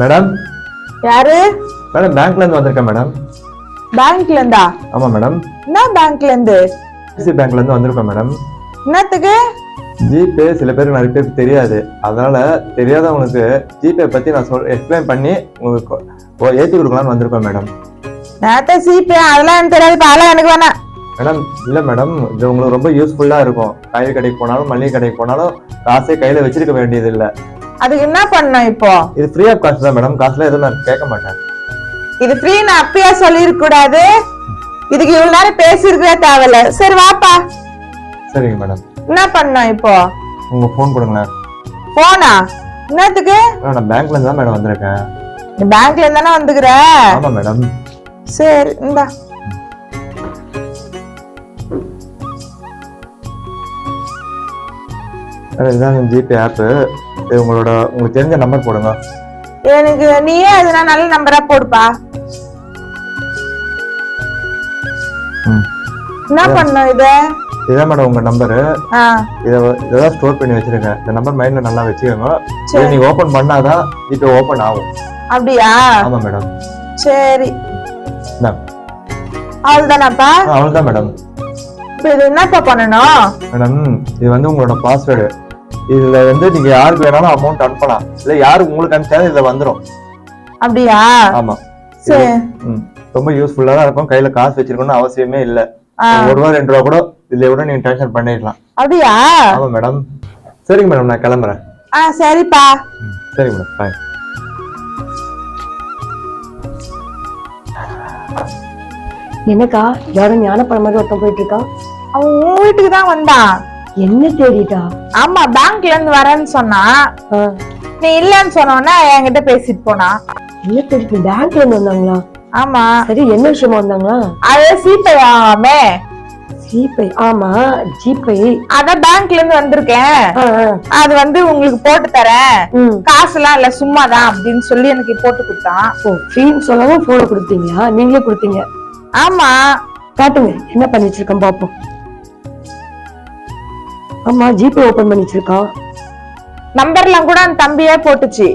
Madam யாரு? Madam பேங்க்ல இருந்து வந்திருக்கேன் மேடம் பேங்க்ல இருந்தா? ஆமா மேடம் என்ன பேங்க்ல இருந்து? ஐசிசி பேங்க்ல இருந்து வந்திருக்கோம் மேடம் என்னத்துக்கு? ஜிபே சில பேருக்கு நிறைய பேருக்கு தெரியாது. அதனால தெரியாதவங்களுக்கு ஜிபே பத்தி நான் சொல் எக்ஸ்பிளைன் பண்ணி உங்களுக்கு ஏத்தி கொடுக்கலாம்னு வந்திருக்கோம் மேடம் நேத்த சிபே அதெல்லாம் எனக்கு தெரியாது. இப்ப அதெல்லாம் எனக்கு வேணாம். மேடம் இல்ல மேடம் இது உங்களுக்கு ரொம்ப யூஸ்ஃபுல்லா இருக்கும். காய்கறி கடைக்கு போனாலும் மளிகை கடைக்கு போனாலும் காசே கையில வச்சிருக்க வேண்டியது இல்ல அதுக்கு என்ன பண்ணணும் இப்போ? இது ஃப்ரீ ஆஃப் காஸ்ட் தான் மேடம் காசுல எதுவும் நான் கேட்க மாட்டேன். இது ஃப்ரீ நான் அப்பயே சொல்லிருக்க கூடாது இதுக்கு இவ்வளவு நேரம் பேசிருக்கவே தேவையில்ல. சரி வாப்பா. சரிங்க மேடம் என்ன பண்ணணும் இப்போ? உங்க ஃபோன் கொடுங்களேன். போனா என்னத்துக்கு? நான் பேங்க்ல இருந்து தான் மேடம் வந்திருக்கேன். நீ பேங்க்ல இருந்தானே வந்துக்கிற? ஆமா மேடம் சரி இந்தா. இதுதான் ஜிபே ஆப்பு இது உங்களோட உங்களுக்கு தெரிஞ்ச நம்பர் போடுங்க. எனக்கு நீயே எதுனா நல்ல நம்பரா போடுப்பா. என்ன பண்ணணும் இத? இதுதான் மேடம் உங்க நம்பரு இதை இதான் ஸ்டோர் பண்ணி வச்சிருக்கேன். இந்த நம்பர் மைண்ட்ல நல்லா வச்சுக்கோங்க. சரி. நீங்க ஓபன் பண்ணாதான் ஜிபே ஓபன் ஆகும். அப்படியா? ஆமா மேடம் சரி. அவ்வளவுதானாப்பா அவ்வளவுதான் மேடம் இப்ப இது என்னப்பா பண்ணணும்? மேடம் இது வந்து உங்களோட பாஸ்வேர்டு இதுல வந்து நீங்க யாருக்கு வேணாலும் அமௌண்ட் அனுப்பலாம். இல்ல யாருக்கு உங்களுக்கு அனுப்பிச்சாலும் இதுல வந்துரும். அப்படியா? ஆமா. சரி ம். ரொம்ப யூஸ்ஃபுல்லா தான் இருக்கும். கையில காசு வச்சிருக்கணும்னு அவசியமே இல்ல. ஒரு ரூபா ரெண்டு ரூபா கூட இதுல கூட நீங்க டென்ஷன் பண்ணிடலாம். அப்படியா? ஆமா மேடம் சரிங்க மேடம் நான் கிளம்புறேன். ஆ சரிப்பா. சரிங்க மேடம் பாய் என்னக்கா? யாரும் ஞானப்பழம் மாதிரி ஒருத்தன் போயிட்டு இருக்கான். அவன் உன் வீட்டுக்கு தான் வந்தான் என்ன தேடிட்டா? ஆமா பேங்க்ல இருந்து வரேன்னு சொன்னா நீ இல்லன்னு சொன்னோன்னா என்கிட்ட பேசிட்டு போனா. என்ன தேடிட்டு பேங்க்ல இருந்து வந்தாங்களா? ஆமா. சரி என்ன விஷயமா வந்தாங்களா? அது சீப்பை வாங்காமே ஜிபே ஆமா. ஜிபே அதான் பேங்க்ல இருந்து வந்திருக்கேன். அது வந்து உங்களுக்கு போட்டு தரேன். ம். காசுலாம் இல்ல சும்மாதான் அப்படின்னு சொல்லி எனக்கு போட்டு கொடுத்தான். ஓ ஃப்ரீன்னு சொல்லாம போன கொடுத்தீங்களா? நீங்களே கொடுத்தீங்க. ஆமா. காட்டுங்க என்ன பண்ணி வச்சிருக்கேன் பாப்போம். ஆமா ஜிபே ஓபன் பண்ணி வச்சிருக்கான் நம்பர்லாம் கூட அந்த தம்பியே போட்டுச்சு.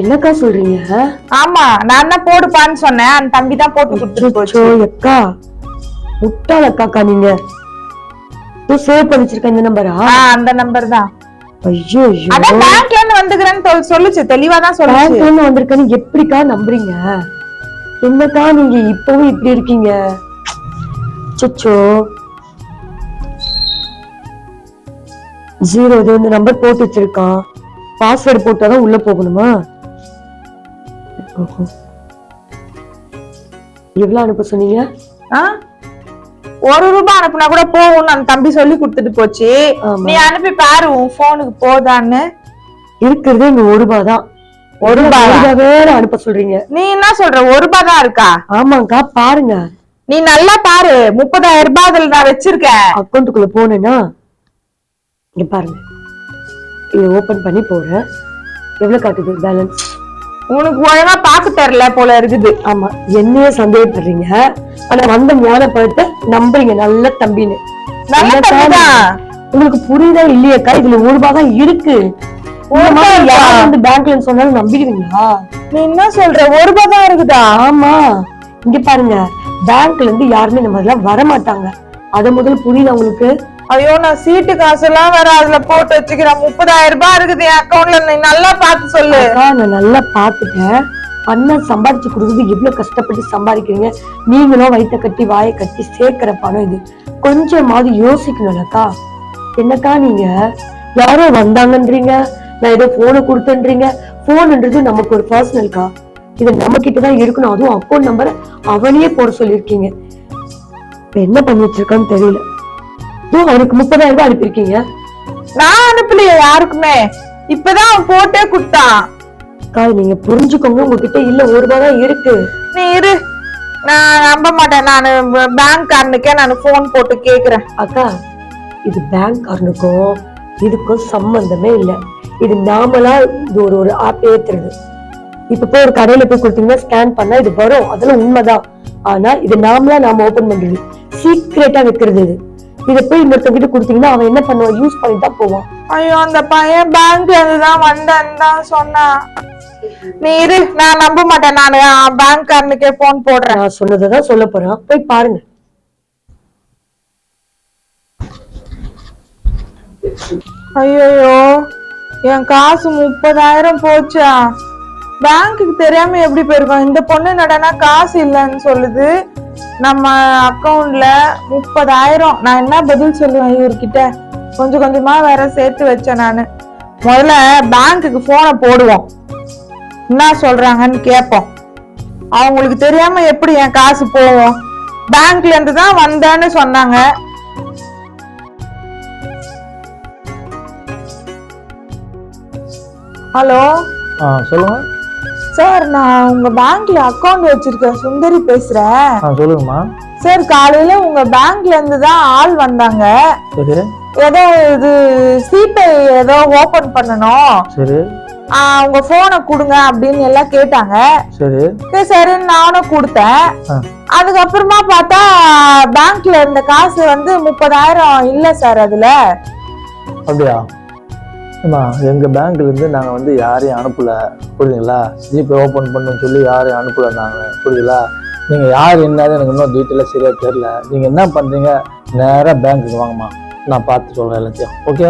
என்னக்கா சொல்றீங்க? ஆமா நான் தான் போடுப்பான்னு சொன்னேன். அந்த தம்பி தான் போட்டு அச்சோ, அக்கா முட்டாள் அக்காக்கா நீங்க. சேவ் பண்ணி வச்சிருக்க இந்த நம்பரா? அந்த நம்பர் தான். ஐயோ அதான் பேங்க்ல இருந்து வந்துக்கிறேன்னு சொல்- சொல்லுச்சு தெளிவா தான் சொல்லுச்சு. பேங்க்ல இருந்து வந்திருக்கேன்னு எப்படிக்கா நம்புறீங்க? என்னக்கா நீங்க இப்பவும் இப்படி இருக்கீங்க? சொச்சோ ஜீரோ இது வந்து நம்பர் போட்டு வச்சிருக்கான். பாஸ்வேர்டு போட்டாதான் உள்ள போகணுமா? ஓஹோ. எவ்வளவு அனுப்ப சொன்னீங்க? ஆ? ஒரு ரூபாய் அனுப்புனா கூட போகும்னு அந்த தம்பி சொல்லி கொடுத்துட்டு போச்சு. நீ அனுப்பி பாரு உன் போனுக்கு போதான்னு. இருக்கிறதே இங்க ஒரு ரூபாய் தான்? ஒரு ரூபாய்? வேற அனுப்ப சொல்றீங்க. நீ என்ன சொல்ற? ஒரு ரூபாய் தான் இருக்கா? ஆமாங்கா பாருங்க. நீ நல்லா பாரு. முப்பதாயிரம் ரூபாய் அதுல நான் வச்சிருக்கேன். அக்கௌண்ட்டுக்குள்ள போனேன்னா இங்க பாருங்க. இதை ஓபன் பண்ணி போறேன் எவ்வளவு காட்டுது? பேலன்ஸ் உனக்கு ஒழுங்கா பாக்க தெரியல போல இருக்குது. ஆமா. என்னையே சந்தேகப்படுறீங்க. ஆனா வந்த மோன பழத்தை நம்புறீங்க நல்ல தம்பின்னு. உங்களுக்கு புரியுதா இல்லையாக்கா? இதுல ஒரு ரூபாய் தான் இருக்கு. வந்து பேங்க்ல சொன்னாலும் நம்பிடுவீங்களா? நீ என்ன சொல்ற? ஒரு ரூபாய் தான் இருக்குதா? ஆமா. இங்க பாருங்க. பேங்க்ல இருந்து யாருமே இந்த மாதிரி எல்லாம் வர மாட்டாங்க அத முதல்ல புரியுதா உங்களுக்கு? ஐயோ நான் சீட்டு காசெல்லாம் வேற அதுல போட்டு வச்சுக்கிறேன். முப்பதாயிரம் ரூபாய் இருக்குது என் அக்கௌண்ட்ல நீ நல்லா பார்த்து சொல்லு. நான் நல்லா பாத்துட்டேன் அண்ணன் சம்பாதிச்சு கொடுக்குறது இவ்வளவு கஷ்டப்பட்டு சம்பாதிக்கிறீங்க. நீங்களும் வயிற்ற கட்டி வாயை கட்டி சேர்க்கிற பணம் இது. கொஞ்சமாவது யோசிக்கணும்லக்கா என்னக்கா நீங்க? யாரோ வந்தாங்கன்றீங்க? நான் ஏதோ போனை கொடுத்தேன்றீங்க. போன்ன்றது நமக்கு ஒரு பர்சனல்க்கா இது நம்ம கிட்டதான் இருக்கணும். அதுவும் அக்கௌண்ட் நம்பரை அவனையே போட சொல்லியிருக்கீங்க. என்ன பண்ணி வச்சிருக்கான்னு தெரியல. இதோ அவருக்கு முப்பதாயிரம் ரூபாய் அனுப்பியிருக்கீங்க? நான் அனுப்பலையே யாருக்குமே. இப்பதான் அவன் போட்டே கொடுத்தான். அக்கா நீங்க புரிஞ்சுக்கோங்க உங்ககிட்ட இல்ல ஒரு ரூபாய் தான் இருக்கு. நீ இரு. நான் நம்ப மாட்டேன். நான் பேங்க் காரனுக்கே நான் போன் போட்டு கேக்குறேன். அக்கா இது பேங்க் காரனுக்கும் இதுக்கும் சம்பந்தமே இல்ல. இது நாமளா இது ஒரு ஒரு ஆப் ஏத்துறது. இப்ப போய் ஒரு கடையில போய் கொடுத்தீங்கன்னா ஸ்கேன் பண்ணா இது வரும். அதெல்லாம் உண்மைதான். ஆனா இது நாமளா நாம ஓபன் பண்றது. சீக்ரெட்டா வைக்கிறது இது. இதை போய் இன்னொருத்தங்க கிட்ட கொடுத்தீங்கன்னா அவன் என்ன பண்ணுவான்? யூஸ் பண்ணிட்டு தான் போவான். ஐயோ அந்த பையன் பேங்க்ல இருந்து தான் வந்தேன்னு தான் சொன்னான். நீ இரு நான் நம்ப மாட்டேன் நான். பேங்க்காரனுக்கே போன் போடுறேன். நான் சொன்னதான் சொல்ல போறேன். போய் பாருங்க. ஐயோ என் காசு முப்பதாயிரம் போச்சா? பேங்க்குக்கு தெரியாம எப்படி போயிருக்கோம் இந்த பொண்ணு நடனா காசு இல்லைன்னு சொல்லுது. நம்ம அக்கவுண்ட்ல முப்பதாயிரம். நான் என்ன பதில் சொல்லுவேன் இவர்கிட்ட? கொஞ்சம் கொஞ்சமா வேற சேர்த்து வச்சேன் நானு. முதல்ல பேங்க்குக்கு போனை போடுவோம். என்ன சொல்றாங்கன்னு கேட்போம். அவங்களுக்கு தெரியாம எப்படி என் காசு போவோம் பேங்க்ல இருந்து தான் வந்தேன்னு சொன்னாங்க. ஹலோ? சொல்லுங்க. சார் நான் உங்க பேங்க்ல அக்கவுண்ட் வச்சிருக்கேன் சுந்தரி பேசுறேன். ஆ சொல்லுங்கம்மா. சார் காலையில உங்க பேங்க்ல இருந்து தான் ஆள் வந்தாங்க. சரி. ஏதோ இது சிபே ஏதோ ஓபன் பண்ணணும். சரி. ஆ, உங்க போனை கொடுங்க அப்படின்னு எல்லாம் கேட்டாங்க. சரி. சரி சரின்னு நானும் கொடுத்தேன். ஆ. அதுக்கப்புறமா பார்த்தா பேங்க்ல இருந்த காசு வந்து முப்பதாயிரம் இல்ல சார் அதுல. அப்படியா? அம்மா எங்கள் பேங்க்லேருந்து நாங்கள் வந்து யாரையும் அனுப்பல புரியுதுங்களா? ஜிபே ஓப்பன் பண்ணுன்னு சொல்லி யாரையும் அனுப்பல நாங்கள் புரியுதுங்களா? நீங்கள் யார் என்னது எனக்கு இன்னும் டீட்டெயிலாக சரியாக தெரில நீங்கள் என்ன பண்ணுறீங்க நேராக பேங்க்குக்கு வாங்கம்மா. நான் பார்த்து சொல்கிறேன் எல்லாத்தையும். ஓகே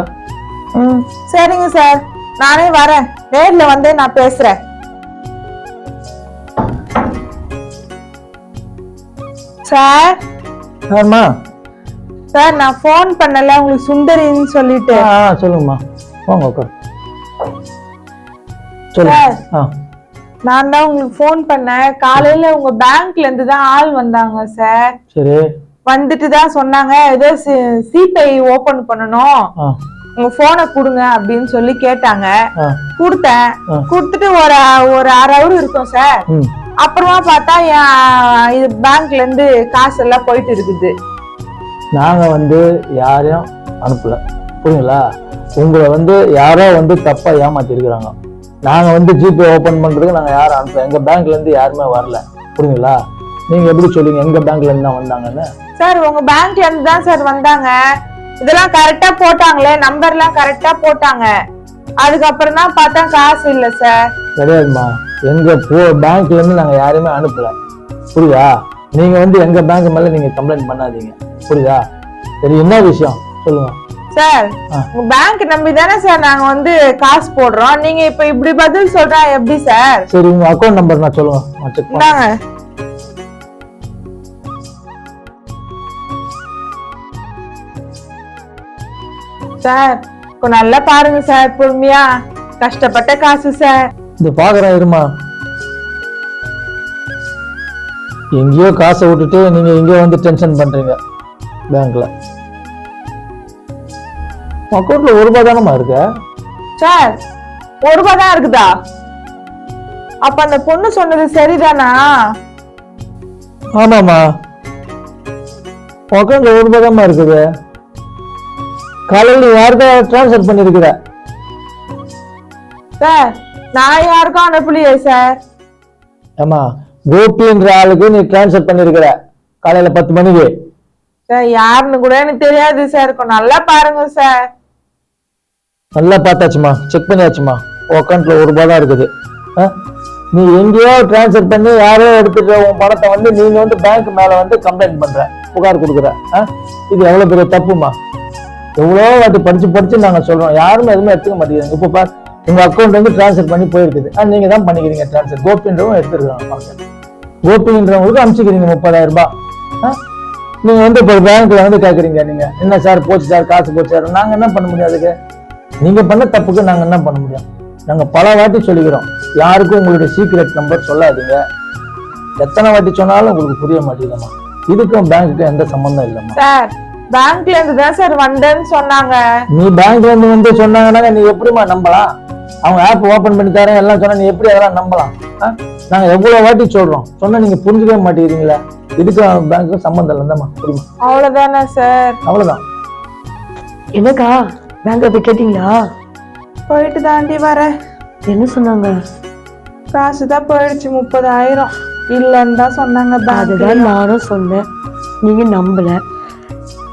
ம் சரிங்க சார் நானே வரேன். நேர்ல வந்து நான் பேசுறேன். சார் யாரும்மா சார் நான் ஃபோன் பண்ணல. உங்களுக்கு சுந்தரின்னு சொல்லிட்டு. ஆ, சொல்லுங்கம்மா. வாங்க உட்கார். சொல்லுங்க ஆ. நான் தான் உங்களுக்கு ஃபோன் பண்ணேன். காலையில உங்க பேங்க்ல இருந்து தான் ஆள் வந்தாங்க சார் சரி. வந்துட்டு தான் சொன்னாங்க. ஏதோ சிபே ஓபன் பண்ணணும். உங்க போனை கொடுங்க அப்படின்னு சொல்லி கேட்டாங்க. கொடுத்தேன். கொடுத்துட்டு ஒரு ஒரு அரை ஹவர் இருக்கும் சார் அப்புறமா பார்த்தா இது பேங்க்ல இருந்து காசு எல்லாம் போயிட்டு இருக்குது. நாங்கள் வந்து யாரையும் அனுப்பல. புரியுங்களா உங்களை வந்து யாரோ வந்து தப்பாக ஏமாத்திருக்கிறாங்க. நாங்கள் வந்து ஜிபே ஓப்பன் பண்ணுறதுக்கு நாங்கள் யாரும் அனுப்பல எங்கள் பேங்க்லேருந்து யாருமே வரல. புரியுங்களா நீங்கள் எப்படி சொல்லுவீங்க? எங்கள் பேங்க்லேருந்து தான் வந்தாங்கன்னு? சார் உங்க பேங்க்ல இருந்து தான் சார் வந்தாங்க. இதெல்லாம் கரெக்டா போட்டாங்களே நம்பர் எல்லாம் கரெக்டா போட்டாங்க. அதுக்கப்புறம் தான் பார்த்தா காசு இல்ல சார். கிடையாதும்மா. எங்கள் போ பேங்க்லேருந்து நாங்கள் யாரையுமே அனுப்பல. புரியுதா? நீங்கள் வந்து எங்கள் பேங்க் மேலே நீங்கள் கம்ப்ளைண்ட் பண்ணாதீங்க. புரியுதா? சரி என்ன விஷயம்? சொல்லுங்கள் சார். உங்க பேங்க் நம்பி தானே சார் நாங்க வந்து காசு போடுறோம். நீங்க இப்ப இப்படி பதில் சொல்றா எப்படி சார்? சரி உங்கள் அக்கௌண்ட் நம்பர் நான் இந்தாங்க. சார் கொஞ்சம் நல்லா பாருங்க சார் பொறுமையா. கஷ்டப்பட்ட காசு சார். இந்த பாக்குறேன் இருமா. எங்கேயோ காசை விட்டுட்டு நீங்க எங்கேயோ வந்து டென்ஷன் பண்றீங்க பேங்க்ல அக்கௌண்ட்ல ஒரு ரூபாய் தானம்மா இருக்க? சார் ஒரு ரூபாய் தான் இருக்குதா? அப்ப அந்த பொண்ணு சொன்னது சரிதானா? ஆமாம்மா. அக்கௌண்ட்ல ஒரு ரூபாய் தான்மா இருக்குது. காலையில் நீ யாருக்கா ட்ரான்ஸ்ஃபர் பண்ணிருக்கிற? சார் நான் யாருக்கும் அனுப்பலையே சார். ஏமா கோபின்ற ஆளுக்கு நீ ட்ரான்ஸ்ஃபர் பண்ணிருக்கிற. காலையில பத்து மணிக்கு. சார் யாருன்னு கூட எனக்கு தெரியாது சார். கொஞ்சம் நல்லா பாருங்க சார். நல்லா பார்த்தாச்சுமா செக் பண்ணியாச்சுமா? அக்கௌண்ட்டில் ஒரு ரூபா தான் இருக்குது. ஆ? நீ எங்கேயோ ட்ரான்ஸ்ஃபர் பண்ணி யாரோ எடுத்துட்டு உன் பணத்தை வந்து நீங்கள் வந்து பேங்க் மேலே வந்து கம்ப்ளைண்ட் பண்ணுற புகார் கொடுக்குற. ஆ? இது எவ்வளோ பெரிய தப்புமா? எவ்வளோ வாட்டி படித்து படித்து நாங்கள் சொல்கிறோம் யாருமே எதுவுமே எடுத்துக்க மாட்டேங்கிறாங்க இப்போ பார் உங்கள் அக்கௌண்ட் வந்து டிரான்ஸ்ஃபர் பண்ணி போயிருக்குது. ஆ, நீங்கள் தான் பண்ணிக்கிறீங்க ட்ரான்ஸ்ஃபர் கோபின்றவங்க எடுத்துருக்காங்க பாருங்க. கோபின்றவங்களுக்கு அனுப்பிச்சிக்கிறீங்க முப்பதாயிரம் ரூபாய். ஆ? நீங்கள் வந்து இப்போ பேங்க்கில் வந்து கேட்குறீங்க நீங்கள் என்ன சார் போச்சு சார் காசு போச்சு சார். நாங்கள் என்ன பண்ண முடியும் அதுக்கு? நீங்க பண்ண தப்புக்கு நாங்க என்ன பண்ண முடியும்? நாங்க பல வாட்டி சொல்லிக்கிறோம். யாருக்கும் உங்களுடைய சீக்ரெட் நம்பர் சொல்லாதீங்க. எத்தனை வாட்டி சொன்னாலும் உங்களுக்கு புரிய மாட்டேங்குதும்மா. இதுக்கும் பேங்க்குக்கும் எந்த சம்பந்தம் இல்லைம்மா. சார் பேங்க்ல இருந்து தான் சார் வந்தேன்னு சொன்னாங்க. நீ பேங்க்ல இருந்து வந்து சொன்னாங்கன்னா நீ எப்படிம்மா நம்பலாம்? அவங்க ஆப் ஓபன் பண்ணி தரேன் எல்லாம் சொன்னா நீ எப்படி அதெல்லாம் நம்பலாம்? ஆ? நாங்க எவ்வளவு வாட்டி சொல்றோம். சொன்னா நீங்க புரிஞ்சுக்கவே மாட்டேங்கிறீங்களா. இதுக்கும் பேங்க்குக்கும் சம்பந்தம் இல்லைந்தாம்மா புரியுமா? அவ்வளவுதானே சார்? அவ்வளவுதான். என்னக்கா? பேங்க்ல போய் கேட்டீங்களா? போயிட்டு தாண்டி வரேன். என்ன சொன்னாங்க? காசு தான் போயிடுச்சு முப்பதாயிரம். இல்லன்னு தான் சொன்னாங்க அதுதான் நானும் சொன்னேன். நீங்க நம்பல.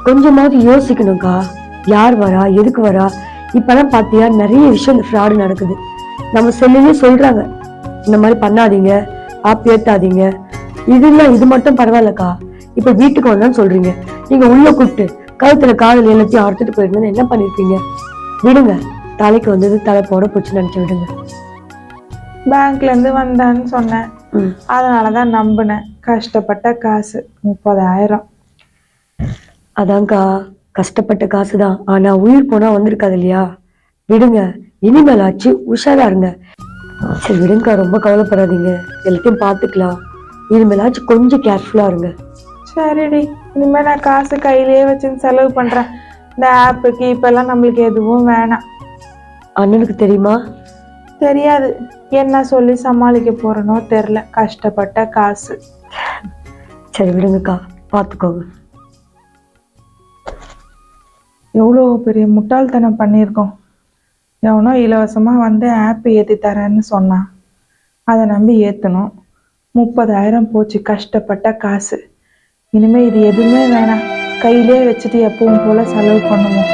கொஞ்சமாவது யோசிக்கணும்க்கா. யார் வரா எதுக்கு வரா? இப்பெல்லாம் பாத்தியா நிறைய விஷயம் இந்த ஃப்ராடு நடக்குது. நம்ம செல்லுலயே சொல்றாங்க. இந்த மாதிரி பண்ணாதீங்க. ஆப் ஏத்தாதீங்க இதெல்லாம் இது மட்டும் பரவாயில்லக்கா. இப்ப வீட்டுக்கு வந்தான்னு சொல்றீங்க. நீங்க உள்ள கூப்பிட்டு கழுத்துல காதல் எல்லாத்தையும் அறுத்துட்டு போயிருந்தேன்னு என்ன பண்ணிருப்பீங்க விடுங்க. தலைக்கு வந்தது தலை போட போச்சு நினைச்சு விடுங்க. பேங்க்ல இருந்து வந்தான்னு சொன்னேன். அதனாலதான் நம்பினேன். கஷ்டப்பட்ட காசு. முப்பதாயிரம். அதான்க்கா. கஷ்டப்பட்ட காசுதான். ஆனா உயிர் போனா வந்திருக்காது இல்லையா? விடுங்க. இனிமேலாச்சு உஷாரா இருங்க. சரி விடுங்கக்கா. ரொம்ப கவலைப்படாதீங்க. எல்லாத்தையும் பார்த்துக்கலாம். இனிமேலாச்சும் கொஞ்சம் கேர்ஃபுல்லா இருங்க. சரிடி. இனிமே நான் காசு கையிலேயே வச்சுன்னு செலவு பண்றேன். இந்த ஆப்புக்கு இப்பெல்லாம் நம்மளுக்கு எதுவும் வேணாம். அண்ணனுக்கு தெரியுமா? தெரியாது. என்ன சொல்லி சமாளிக்க போறனோ தெரில கஷ்டப்பட்ட காசு. சரி விடுங்கக்கா. பார்த்துக்கோங்க. எவ்வளோ பெரிய முட்டாள்தனம் பண்ணியிருக்கோம். எவனோ இலவசமாக வந்து ஆப் ஏற்றி தரேன்னு சொன்னான். அதை நம்பி ஏற்றணும் முப்பதாயிரம் போச்சு கஷ்டப்பட்ட காசு. இனிமேல் இது எதுவுமே வேணாம். கையிலே வச்சுட்டு எப்பவும் போல செலவு பண்ணுவோம்